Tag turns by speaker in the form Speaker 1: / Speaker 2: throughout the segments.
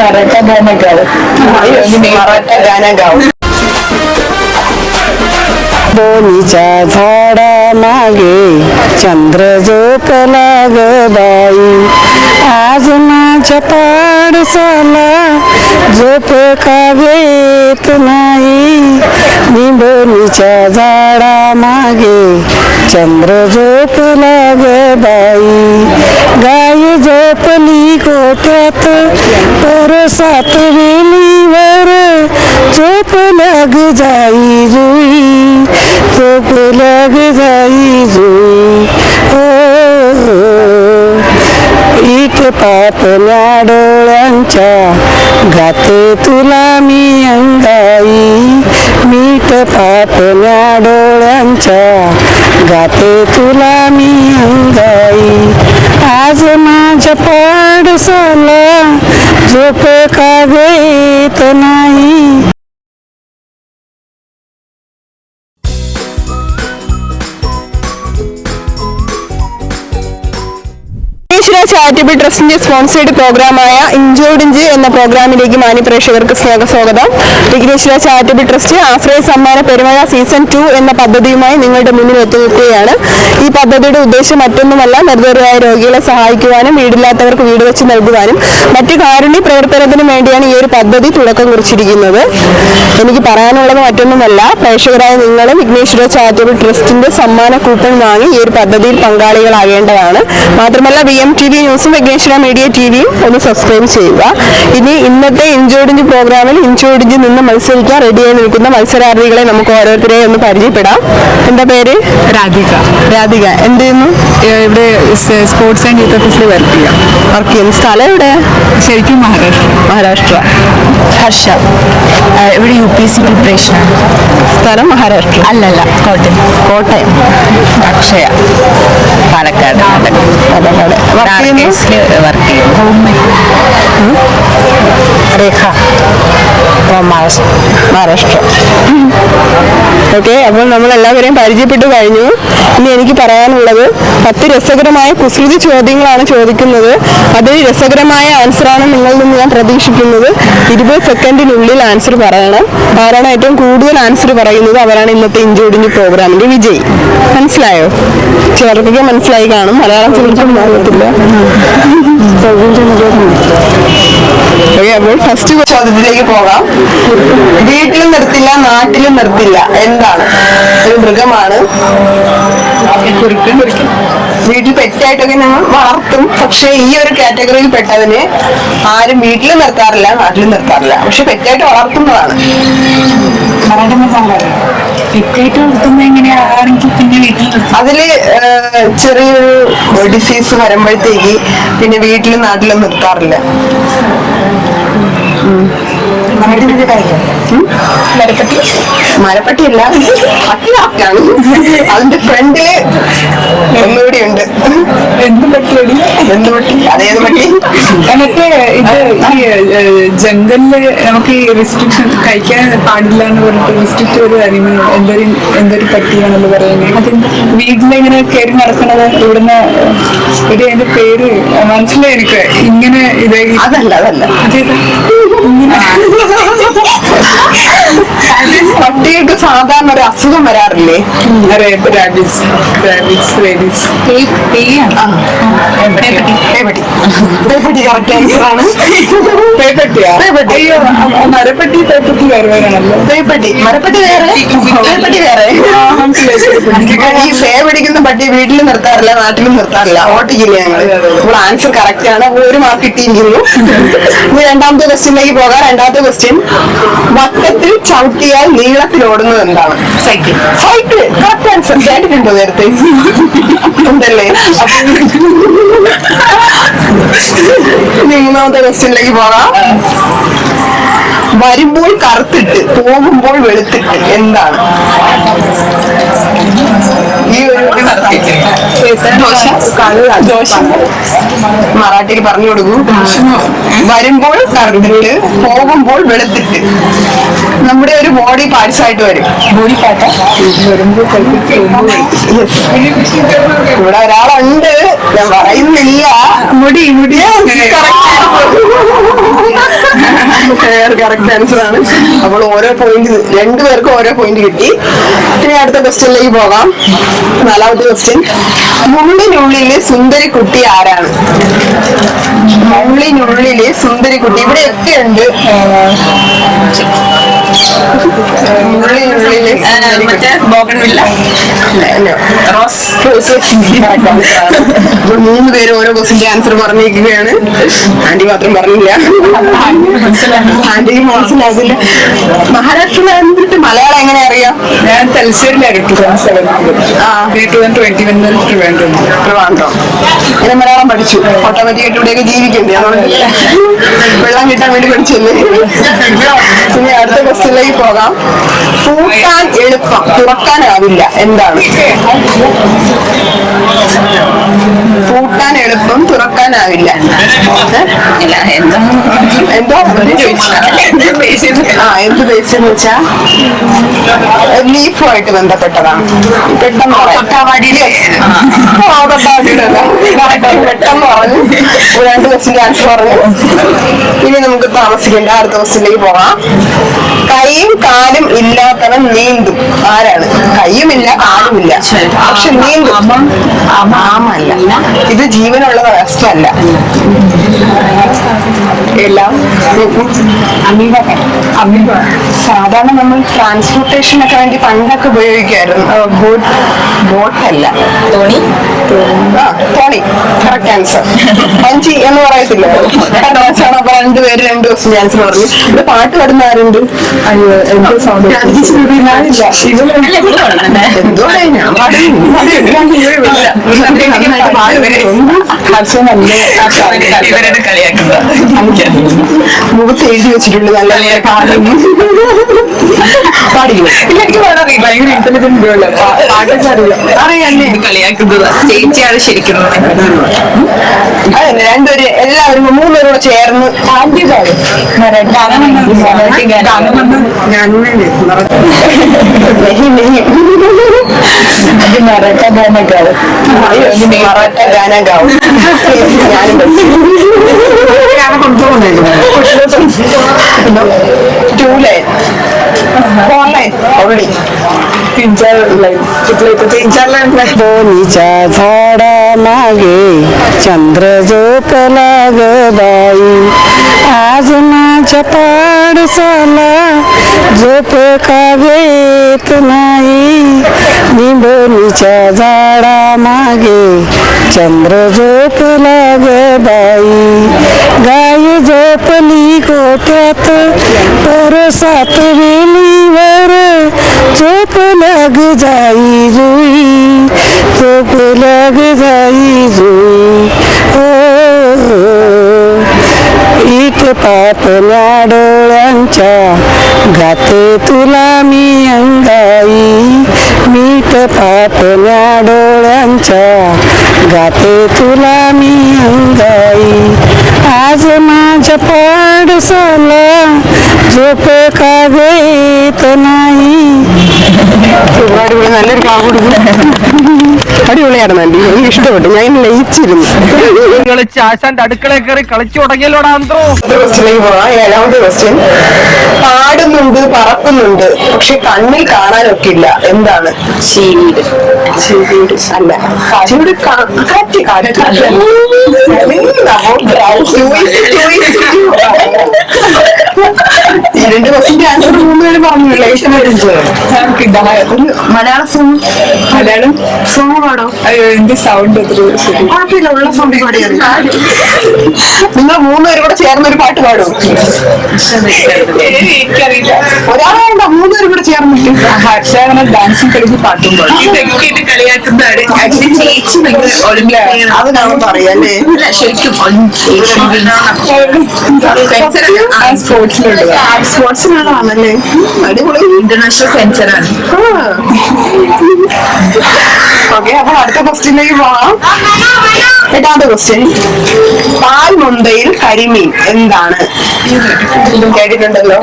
Speaker 1: मराठा गाणं गाव
Speaker 2: मराठा गाणं गाव
Speaker 3: बोनीच्या झाडा मागे. चंद्र झोपला ग बाई आज माझ्या पाडसाला झोप का घेत नाही? मी बोनीच्या झाडा मागे चंद्र झोपला ग बाई. गाय झोपली गोठ्यात सात वेलीवर झोप लाग जाई जुई झोप लाग जाई जुई हो, हो. इट पापल्या डोळ्यांच्या गाते तुला मी अंगाई. मीठ पातल्या डोळ्यांच्या गाते तुला मी अंगाई. आज माझ्या पाडसाला झोप का घेत नाही?
Speaker 2: വിഘ്നേശ്വര ചാരിറ്റബിൾ ട്രസ്റ്റിന്റെ സ്പോൺസേഡ് പ്രോഗ്രാമായ ഇഞ്ചോടിഞ്ച് എന്ന പ്രോഗ്രാമിലേക്ക് മാന്യപ്രേക്ഷകർക്ക് സ്വാഗതം. വിഘ്നേശ്വര ചാരിറ്റബിൾ ട്രസ്റ്റ് ആശ്രയ സമ്മാന പെരുമഴ സീസൺ ടു എന്ന പദ്ധതിയുമായി നിങ്ങളുടെ മുന്നിൽ എത്തിനിൽക്കുകയാണ് ഈ പദ്ധതിയുടെ ഉദ്ദേശം മറ്റൊന്നുമല്ല നിർദ്ദേശമായ രോഗികളെ സഹായിക്കുവാനും വീടില്ലാത്തവർക്ക് വീട് വെച്ച് നൽകുവാനും മറ്റു കാരുണ്യ പ്രവർത്തനത്തിനും വേണ്ടിയാണ് ഈ ഒരു പദ്ധതി തുടക്കം കുറിച്ചിരിക്കുന്നത്. എനിക്ക് പറയാനുള്ളത് മറ്റൊന്നുമല്ല പ്രേക്ഷകരായ നിങ്ങളും വിഘ്നേശ്വര ചാരിറ്റബിൾ ട്രസ്റ്റിന്റെ സമ്മാന കൂപ്പൺ വാങ്ങി ഈ ഒരു പദ്ധതിയിൽ പങ്കാളികളാകേണ്ടതാണ്. മാത്രമല്ല വി എം ടി വി ന്യൂസും വിഘ്നേശ്വര മീഡിയ ടി വിയും ഒന്ന് സബ്സ്ക്രൈബ് ചെയ്യുക. ഇനി ഇന്നത്തെ ഇഞ്ചോടിഞ്ച് പ്രോഗ്രാമിൽ ഇഞ്ചോടിഞ്ച് നിന്ന് മത്സരിക്കാൻ റെഡിയായി നിൽക്കുന്ന മത്സരാർത്ഥികളെ നമുക്ക് ഓരോരുത്തരെയും ഒന്ന് പരിചയപ്പെടാം. എന്താ പേര്?
Speaker 1: രാധിക.
Speaker 2: രാധിക. എന്ത് ചെയ്യുന്നു?
Speaker 1: ഇവിടെ സ്പോർട്സ് ആൻഡ് യൂത്ത് ഓഫീസിൽ വർക്ക് ചെയ്യാം.
Speaker 2: വർക്ക് ചെയ്യുന്നു. സ്ഥലം എവിടെ?
Speaker 1: ശരിക്കും മഹാരാഷ്ട്ര.
Speaker 2: മഹാരാഷ്ട്ര.
Speaker 1: ഹർഷ. ഇവിടെ U P S C preparation
Speaker 2: സ്ഥലം മഹാരാഷ്ട്ര.
Speaker 1: അല്ലല്ല കോട്ടയം.
Speaker 2: കോട്ടയം.
Speaker 1: അക്ഷയ. പാലക്കാട്.
Speaker 2: പാലക്കാട്. വർക്ക് ചെയ്യുന്നു?
Speaker 1: വർക്ക് ചെയ്യും
Speaker 3: രേഖ.
Speaker 2: മഹാരാഷ്ട്ര ഓക്കെ അപ്പോൾ നമ്മൾ എല്ലാവരെയും പരിചയപ്പെട്ടു കഴിഞ്ഞു. ഇനി എനിക്ക് പറയാനുള്ളത്? പത്ത് രസകരമായ കുസൃതി ചോദ്യങ്ങളാണ് ചോദിക്കുന്നത്. അതിൽ രസകരമായ ആൻസറാണ് നിങ്ങളിൽ നിന്ന് ഞാൻ പ്രതീക്ഷിക്കുന്നത്. ഇരുപത് സെക്കൻഡിനുള്ളിൽ ആൻസർ പറയണം. ആരാണ് ഏറ്റവും കൂടുതൽ ആൻസർ പറയുന്നത്. അവരാണ് ഇന്നത്തെ ഇഞ്ചോടിഞ്ച് പ്രോഗ്രാമിന്റെ വിജയി. മനസ്സിലായോ? ചിലർക്കൊക്കെ മനസ്സിലായി കാണും. മലയാളം ചിലർക്കും ഫസ്റ്റ് ചോദ്യത്തിലേക്ക് പോകാം. വീട്ടിലും നിർത്തില്ല നാട്ടിലും നിർത്തില്ല. എന്താണ്? ഒരു മൃഗമാണ്. വീട്ടിൽ പെറ്റായിട്ടൊക്കെ ഞങ്ങൾ വളർത്തും. പക്ഷെ ഈ ഒരു കാറ്റഗറിയിൽ പെട്ടതിന് ആരും വീട്ടിൽ നിർത്താറില്ല നാട്ടിൽ നിർത്താറില്ല. പക്ഷെ പെറ്റായിട്ട് വളർത്തുന്നതാണ്. അതിൽ ചെറിയൊരു ഡിസീസ് വരുമ്പോഴത്തേക്ക് പിന്നെ വീട്ടിലും നാട്ടിലും നിർത്താറില്ല. മരപ്പട്ടി. അല്ല പട്ടിയാണ് അതിന്റെ ഫ്രണ്ടിൽ ഒന്നുകൂടി ഉണ്ട്
Speaker 1: എന്ത് പറ്റിയടി
Speaker 2: എന്ത് പട്ടി? അതേത് പട്ടി?
Speaker 1: എന്നിട്ട് ഇത് ജംഗലിൽ നമുക്ക് ഈ റെസ്ട്രിക്ഷൻ കഴിക്കാൻ പാടില്ല എന്ന് പറഞ്ഞിട്ട് റെസ്ട്രിക്റ്റ് ഒരു അനിമൽ എന്തൊരു എന്തൊരു പട്ടിയാണെന്ന് പറയുന്നത് വീട്ടിലിങ്ങനെ കയറി നടക്കണത് ഇവിടുന്ന് ഒരു എന്റെ പേര് മനസ്സിലായി എനിക്ക്. ഇങ്ങനെ ഇത്
Speaker 2: അതല്ല അതല്ല.
Speaker 1: അതേതാ? no, no, no.
Speaker 2: പട്ടികൾക്ക് സാധാരണ ഒരു അസുഖം വരാറില്ലേ?
Speaker 1: Rabies rabies rabies.
Speaker 2: പേപ്പട്ടി. Correct answer ആണ്.
Speaker 1: പേപ്പട്ടിയാ?
Speaker 2: പേപ്പട്ടി.
Speaker 1: അയ്യോ മരപ്പട്ടി പേപ്പട്ടി വേറെ വേറെയാണല്ലോ.
Speaker 2: പേപ്പട്ടി. മരപ്പട്ടി വേറെ? പേപ്പട്ടി വേറെ? ഈ പിടിക്കുന്ന പട്ടി വീട്ടിലും നിർത്താറില്ല നാട്ടിലും നിർത്താറില്ല. ഓട്ടിക്കില്ല ഞങ്ങൾ അപ്പോൾ ആൻസർ കറക്റ്റ് ആണ്. ഒരു മാർക്ക് കിട്ടിയിരിക്കുന്നു. ഇനി രണ്ടാമത്തെ ക്വസ്റ്റ്യനിലേക്ക് പോകാം. രണ്ടാമത്തെ ക്വസ്റ്റ്യൻ വട്ടത്തിൽ ചവിട്ടിയാൽ നീളത്തിൽ ഓടുന്നത് എന്താണ്? സൈക്കിൾ. സൈക്കിൾ. കറക്റ്റ് ആൻസർ കേട്ടിട്ടുണ്ടോ നേരത്തെ? ഉണ്ടല്ലേ? മൂന്നാമത്തെ ക്വസ്റ്റ്യനിലേക്ക് പോകാം. വരുമ്പോൾ കറുത്തിട്ട് പോകുമ്പോൾ വെളുത്തിട്ട് എന്താണ്? ഈ ഒരു ദോശ. മറാഠിയിൽ പറഞ്ഞു കൊടുക്കൂ. വരുമ്പോൾ കറുത്തിട്ട് പോകുമ്പോൾ വെളുത്തിട്ട്. നമ്മുടെ ഒരു ബോഡി പാർട്സ് ആയിട്ട് വരും. ബോഡി പാർട്ട് വരുമ്പോൾ ഇവിടെ ഒരാളുണ്ട്. ഞാൻ പറയുന്നില്ല. മുടി മുടി. Correct answer. ആണ്. അപ്പോൾ ഓരോ പോയിന്റ് രണ്ടുപേർക്കും ഓരോ പോയിന്റ് കിട്ടി. ഇനി അടുത്ത ക്വസ്റ്റ്യനിലേക്ക് പോകാം. നാലാമത്തെ ക്വസ്റ്റ്യൻ മുള്ളിനുള്ളിലെ സുന്ദരി കുട്ടി ആരാണ്? മുള്ളിനുള്ളിലെ സുന്ദരി കുട്ടി. ഇവിടെ ഒക്കെ ഉണ്ട്
Speaker 1: ബോഗൺവില്ല.
Speaker 2: റോസ്. മൂന്ന് പേര് ഓരോ ക്വസ്റ്റിന്റെ ആൻസർ പറഞ്ഞിരിക്കുകയാണ്. ആന്റി മാത്രം പറഞ്ഞില്ല. ആന്റിക്ക് മനസ്സിലാകില്ല മഹാരാഷ്ട്ര എന്നിട്ട് മലയാളം എങ്ങനെ അറിയാം?
Speaker 1: ഞാൻ തലശ്ശേരിലായിരുന്നു ട്രിവാൻഡ്രം.
Speaker 2: മലയാളം പഠിച്ചു. ഓട്ടോമാറ്റിക് ഇവിടെയൊക്കെ ജീവിക്കണ്ടേ? വെള്ളം കിട്ടാൻ വേണ്ടി പഠിച്ചല്ലേ? പിന്നെ അടുത്ത ക്വസ്റ്റ്യനിലേക്ക് പോകാം. പൂട്ടാൻ എളുപ്പം. തുറക്കാനാവില്ല. എന്താണ്? പൂട്ടാൻ എളുപ്പം തുറക്കാനാവില്ല? എന്തോ ആ എന്ത് ബേസ് എന്ന് വെച്ചാ ലീഫുമായിട്ട് ബന്ധപ്പെട്ടതാണ്. പെട്ടെന്ന്. പെട്ടെന്ന് പറഞ്ഞു ഒരു രണ്ട് ദിവസം ആൻസർ പറഞ്ഞു ഇനി നമുക്ക് താമസിക്കേണ്ട അടുത്ത ദിവസത്തിലേക്ക് പോകാം. കൈയും കാലും ഇല്ലാത്തവൻ നീന്തും. ആരാണ്? കൈയുമില്ല കാലുമില്ല. പക്ഷെ നീന്തും. ആമല്ല. ഇത് ജീവനുള്ള വസ്തുവല്ല എല്ലാം സാധാരണ നമ്മൾ ട്രാൻസ്പോർട്ടേഷനൊക്കെ വേണ്ടി പണ്ടൊക്കെ ഉപയോഗിക്കായിരുന്നു ബോട്ട് ബോട്ടല്ല. തോണി? തോണി കറക്റ്റ് ആൻസർ വഞ്ചി എന്ന് പറയത്തില്ല? ആണ് അപ്പൊ രണ്ടുപേര് രണ്ട് ദിവസം ആൻസർ പറഞ്ഞു. ഇവിടെ പാട്ട് പാടുന്ന ആരുണ്ട്? അയ്യോ എനിക്ക് സൗണ്ട് എന്തോ ഞാൻ മുഖത്ത് എഴുതി വെച്ചിട്ടുണ്ട്. നല്ല നല്ല പാടും പാടിക്കുന്നു
Speaker 1: എനിക്ക് പാടാൻ അറിയില്ല. ഭയങ്കര ഇന്റലിജന്റ് പാട്ടൊക്കെ അറിയാം
Speaker 2: അറിയാല്ലേ.
Speaker 1: കളിയാക്കുന്നത്. ചേച്ചിയാണ് ശരിക്കും
Speaker 2: അതന്നെ രണ്ടുപേര് എല്ലാവരും മൂന്നുപേരും കൂടെ ചേർന്ന് മറാഠ ഗാനം ഞാനും ടൂ ലൈൻ ऑनलाईन ऑलरेडी
Speaker 1: तीन चार लाईन तीन चार लाईन
Speaker 2: दोन्हीच्या झाडा मागे चंद्र झोप लाग बाई आज माझ्या पाडसाला झोप का येत नाही? निंबोलीच्या झाडा मागे चंद्र झोपला ग बाई. गाय झोपली गोट्यात परसात वेलीवर झोप लग जाई जुई. झोप लग जाई जुई. पातल्या डोळ्यांच्या गाते तुला मी अंगाई. मीठ पातल्या डोळ्यांच्या गाते तुला मी अंगाई. आज माझ्या पाडसाला झोप का घेत नाही. അടിപൊളിയായിരുന്നു ആന്റി എനിക്ക് ഇഷ്ടപ്പെട്ടു. ഞാൻ ലയിച്ചിരുന്നു
Speaker 4: കളിച്ച് ആശാന്റെ അടുക്കളയിൽ കയറി കളിച്ചു തുടങ്ങിയല്ലോടാ
Speaker 2: പോവാം ഏഴാമത്തെ ക്വസ്റ്റ്യൻ പാടുന്നുണ്ട് പറക്കുന്നുണ്ട് പക്ഷെ കണ്ണിൽ കാണാനൊക്കില്ല. എന്താണ്? ചീവീട് ചീവീട് അല്ല. കാറ്റ് കാറ്റ്. രണ്ട് ക്വസ്റ്റിന്റെ ആൻസർ പറഞ്ഞു മലയാള സോങ്
Speaker 1: മലയാളം
Speaker 2: സോങ് പാടോ.
Speaker 1: അയ്യോ എന്റെ സൗണ്ട്
Speaker 2: കുഴപ്പമില്ല ഉള്ള സോങ് പാടിയാണ് നിങ്ങൾ മൂന്നുപേരും കൂടെ ചേർന്ന് ഒരു പാട്ട് പാടും.
Speaker 1: എനിക്കറിയില്ല.
Speaker 2: ഒരാളുണ്ടോ മൂന്നുപേരും കൂടെ ചേർന്നിട്ട്
Speaker 1: ഹർഷ അങ്ങനെ ഡാൻസും കളിച്ച് പാട്ടും പാടും. ഇതൊക്കെ ഇത് കളിയാക്കുന്നതാണ്. ആക്ച്വലി ചേച്ചി ഭയങ്കര ഒളിമ്പിക്
Speaker 2: അത് ഞാൻ പറയാല്ലേ
Speaker 1: ശരിക്കും സ്പോർട്സിലുണ്ട്
Speaker 2: സ്പോർട്സ് ആണല്ലേ അടിപൊളി.
Speaker 1: ഇന്റർനാഷണൽ സെൻസറാണ്
Speaker 2: ഓക്കെ അപ്പൊ അടുത്ത ക്വസ്റ്റ്യനിലേക്ക് പോകാം എട്ടാമത്തെ ക്വസ്റ്റ്യൻ പാൽ മുന്തയിൽ കരിമീൻ എന്താണ്? കേട്ടിട്ടുണ്ടല്ലോ.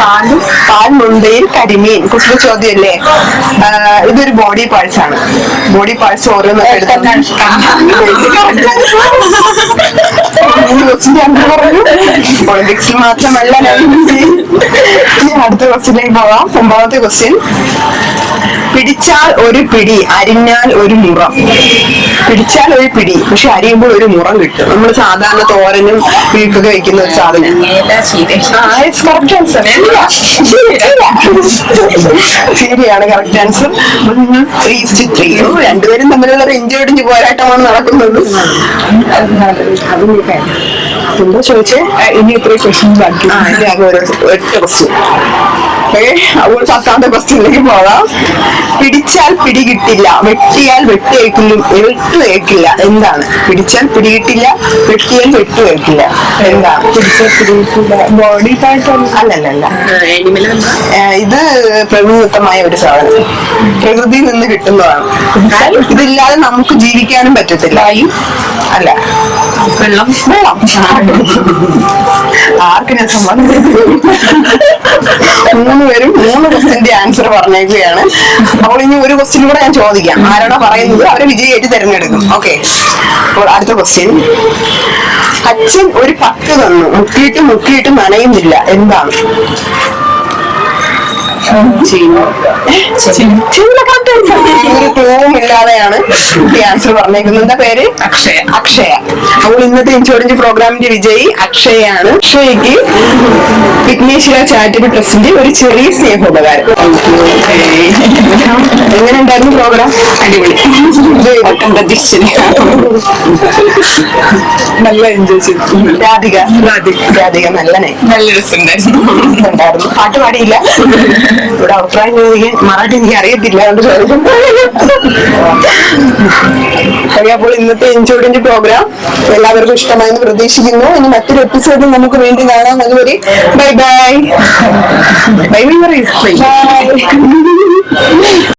Speaker 1: പാലും
Speaker 2: പാൽ മുന്തയിൽ കരിമീൻ. കുറിച്ച് ചോദ്യമല്ലേ? അല്ലേ ഇതൊരു ബോഡി പാർട്സ് ആണ്. ബോഡി പാർട്സ് ഓരോന്നൊക്കെ ഒളിമ്പിക്സിൽ മാത്രമല്ല അടുത്ത ക്വസ്റ്റ്യനിലേക്ക് പോകാം ഒമ്പതാമത്തെ ക്വസ്റ്റ്യൻ പിടിച്ചാൽ ഒരു പിടി അരിഞ്ഞാൽ ഒരു മുറം. പിടിച്ചാൽ ഒരു പിടി പക്ഷെ അരിയുമ്പോൾ ഒരു മുറം കിട്ടും. നമ്മൾ സാധാരണ തോരനും വീക്കൊക്കെ വെക്കുന്ന ഒരു സാധനം. ശരിയാണ് കറക്റ്റ് ആൻസർ രണ്ടുപേരും തമ്മിലുള്ള ഒരു ഇഞ്ചോടിഞ്ച് പോരാട്ടമാണ് നടക്കുന്നത്. എന്താ ചോദിച്ചേ?
Speaker 1: ഇനി ഇത്രയും ക്വസ്റ്റ്യൻ ബാക്കി.
Speaker 2: ഒറ്റ ക്വസ്റ്റ്യൻ അപ്പോൾ പത്താമത്തെ ക്വസ്റ്റ്യനിലേക്ക് പോകാം. പിടിച്ചാൽ പിടി കിട്ടില്ല. വെട്ടിയാൽ വെട്ടി ഏക്കില്ല വെട്ട് ഏക്കില്ല എന്താണ്? പിടിച്ചാൽ പിടി കിട്ടില്ല. വെട്ടിയാൽ വെട്ട് ഏക്കില്ല എന്താണ്?
Speaker 1: ബോഡി പാർട്ട്
Speaker 2: അല്ലല്ല ഇത് പ്രകൃതിദത്തമായ ഒരു സാധനം. പ്രകൃതിയിൽ നിന്ന് കിട്ടുന്നതാണ്. ഇതില്ലാതെ നമുക്ക് ജീവിക്കാനും പറ്റത്തില്ല. അല്ല.
Speaker 1: വെള്ളം?
Speaker 2: വെള്ളം. ആർക്ക് ഞാൻ സമ്മതം മൂന്ന് പേരും മൂന്ന് ക്വസ്റ്റിന്റെ ആൻസർ പറഞ്ഞേക്കുകയാണ്. അപ്പോൾ ഇനി ഒരു ക്വസ്റ്റ്യൻ കൂടെ ഞാൻ ചോദിക്കാം. ആരാണോ പറയുന്നത് അവരെ വിജയിയായിട്ട് തിരഞ്ഞെടുക്കും. ഓക്കെ അപ്പോൾ അടുത്ത ക്വസ്റ്റ്യൻ അച്ഛൻ ഒരു പത്ത് തന്നു. മുക്കിയിട്ട് മുക്കിയിട്ട് നനയുന്നില്ല. എന്താണ്? ഒരു ക്ലൂവും ഇല്ലാതെയാണ്. ആൻസർ പറഞ്ഞേക്കുന്നത്. പേര്?
Speaker 1: അക്ഷയ.
Speaker 2: അക്ഷയ. അപ്പോൾ ഇന്നത്തെ ഇൻഷുറൻസ് പ്രോഗ്രാമിന്റെ വിജയി അക്ഷയാണ്. അക്ഷയക്ക് വിഘ്നേശ്വര ചാരിറ്റബിൾ ട്രസ്റ്റിന്റെ ഒരു ചെറിയ സ്നേഹോപകാരം. എങ്ങനെ ഉണ്ടായിരുന്നു പ്രോഗ്രാം? അടിപൊളി.
Speaker 1: നല്ല എൻജോയ് ചെയ്തു
Speaker 2: രാധിക.
Speaker 1: രാധിക. നല്ല രസമുണ്ടായിരുന്നു.
Speaker 2: ഉണ്ടായിരുന്നു. പാട്ട് പാടിയില്ല. ഇവിടെ അഭിപ്രായം മറാഠി എനിക്ക് അറിയത്തില്ല. അതുകൊണ്ട് അപ്പോൾ ഇന്നത്തെ ഇൻഷുറൻസ് പ്രോഗ്രാം എല്ലാവർക്കും ഇഷ്ടമായെന്ന് പ്രതീക്ഷിക്കുന്നു. ഇനി മറ്റൊരു എപ്പിസോഡിൽ നമുക്ക് വീണ്ടും കാണാം. അതുവരെ ബൈ ബൈ ബൈ ബൈ